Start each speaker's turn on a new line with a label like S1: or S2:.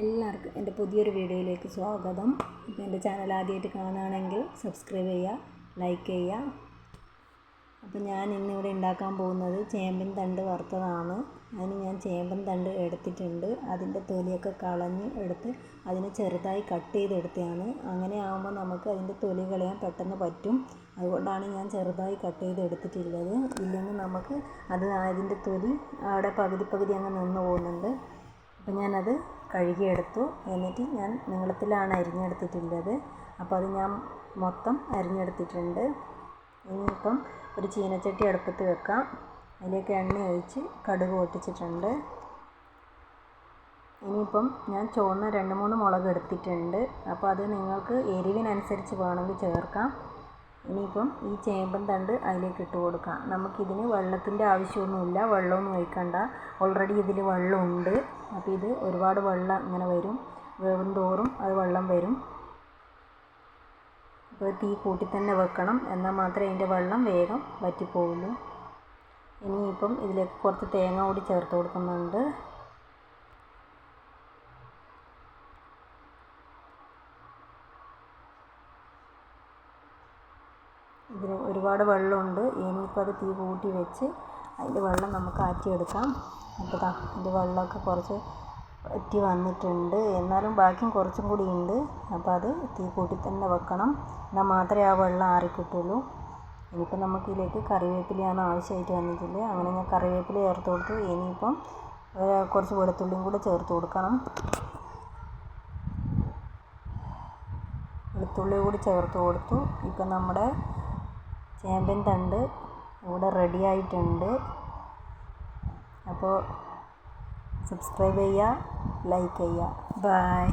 S1: എല്ലാവർക്കും എന്റെ പുതിയൊരു വീഡിയോയിലേക്ക് സ്വാഗതം. അപ്പോൾ എന്റെ ചാനൽ ആദ്യമായിട്ട് കാണുകയാണെങ്കിൽ സബ്സ്ക്രൈബ് ചെയ്യുക ലൈക്ക് ചെയ്യുക. അപ്പോൾ ഞാൻ ഇന്നിവിടെ ഉണ്ടാക്കാൻ പോകുന്നത് ചേമ്പൻ തണ്ട് വറുത്തതാണ്. അതിന് ഞാൻ ചേമ്പൻ തണ്ട് എടുത്തിട്ടുണ്ട്. അതിന്റെ തൊലിയൊക്കെ കളഞ്ഞ് എടുത്ത് അതിനെ ചെറുതായി കട്ട് ചെയ്തെടുത്തതാണ്. അങ്ങനെ ആകുമ്പോൾ നമുക്ക് അതിന്റെ തൊലി കളയാൻ പെട്ടെന്ന് പറ്റും. അതുകൊണ്ടാണ് ഞാൻ ചെറുതായി കട്ട് ചെയ്ത് എടുത്തിട്ടുള്ളത് ഇല്ലെങ്കിൽ നമുക്ക് അത് അതിന്റെ തൊലി അവിടെ പകുതി പകുതി അങ്ങ് നിന്ന് പോകുന്നുണ്ട്. അപ്പോൾ ഞാനത് കഴുകിയെടുത്തു. എന്നിട്ട് ഞാൻ നീളത്തിലാണ് അരിഞ്ഞെടുത്തിട്ടുള്ളത്. അപ്പോൾ അത് ഞാൻ മൊത്തം അരിഞ്ഞെടുത്തിട്ടുണ്ട്. ഇനിയിപ്പം ഒരു ചീനച്ചട്ടി അടുപ്പത്ത് വെക്കാം. അതിലേക്ക് എണ്ണ ഒഴിച്ച് കടുക് പൊട്ടിച്ചിട്ടുണ്ട്. ഇനിയിപ്പം ഞാൻ ചുവന്ന രണ്ട് മൂന്ന് മുളക് എടുത്തിട്ടുണ്ട്. അപ്പോൾ അത് നിങ്ങൾക്ക് എരിവിനനുസരിച്ച് വേണമെങ്കിൽ ചേർക്കാം. ഇനിയിപ്പം ഈ ചേമ്പൻ തണ്ട് അതിലേക്ക് ഇട്ട് കൊടുക്കാം. നമുക്കിതിന് വെള്ളത്തിന്റെ ആവശ്യമൊന്നുമില്ല. വെള്ളമൊന്നും ഒഴിക്കണ്ട. ഓൾറെഡി ഇതിൽ വെള്ളമുണ്ട്. അപ്പോൾ ഇത് ഒരുപാട് വെള്ളം ഇങ്ങനെ വരും. വേവും തോറും അത് വെള്ളം വരും. അപ്പോൾ തീ കൂട്ടി തന്നെ വെക്കണം. എന്നാൽ മാത്രമേ അതിന്റെ വെള്ളം വേഗം വറ്റിപ്പോവുള്ളൂ. ഇനിയിപ്പം ഇതിലേക്ക് കുറച്ച് തേങ്ങ കൂടി ചേർത്ത് കൊടുക്കുന്നുണ്ട്. ഇതിൽ ഒരുപാട് വെള്ളമുണ്ട്. ഇനിയിപ്പോൾ അത് തീ കൂട്ടി വെച്ച് അതിന്റെ വെള്ളം നമുക്ക് ആറ്റിയെടുക്കാം. അപ്പോൾ ദാ അതിന്റെ വെള്ളമൊക്കെ കുറച്ച് വറ്റി വന്നിട്ടുണ്ട്. എന്നാലും ബാക്കിയും കുറച്ചും കൂടി ഉണ്ട്. അപ്പോൾ അത് തീ കൂട്ടി തന്നെ വെക്കണം. എന്നാൽ മാത്രമേ ആ വെള്ളം ആറിക്കിട്ടുള്ളൂ. ഇനിയിപ്പോൾ നമുക്ക് ഇതിലേക്ക് കറിവേപ്പിലയാണ് ആവശ്യമായിട്ട് വന്നിട്ടില്ല അങ്ങനെ ഞാൻ കറിവേപ്പില ചേർത്ത് കൊടുത്തു. ഇനിയിപ്പം കുറച്ച് വെളുത്തുള്ളിയും കൂടെ ചേർത്ത് കൊടുക്കണം. വെളുത്തുള്ളി കൂടി ചേർത്ത് കൊടുത്തു. ഇപ്പം നമ്മുടെ ചേമ്പിൻ തണ്ട്. ഇവിടെ റെഡി ആയിട്ടുണ്ട്. അപ്പോൾ സബ്സ്ക്രൈബ് ചെയ്യുക ലൈക്ക് ചെയ്യുക. ബൈ